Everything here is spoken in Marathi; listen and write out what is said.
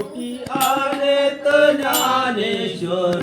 कोटी आले ज्ञानेश्वर.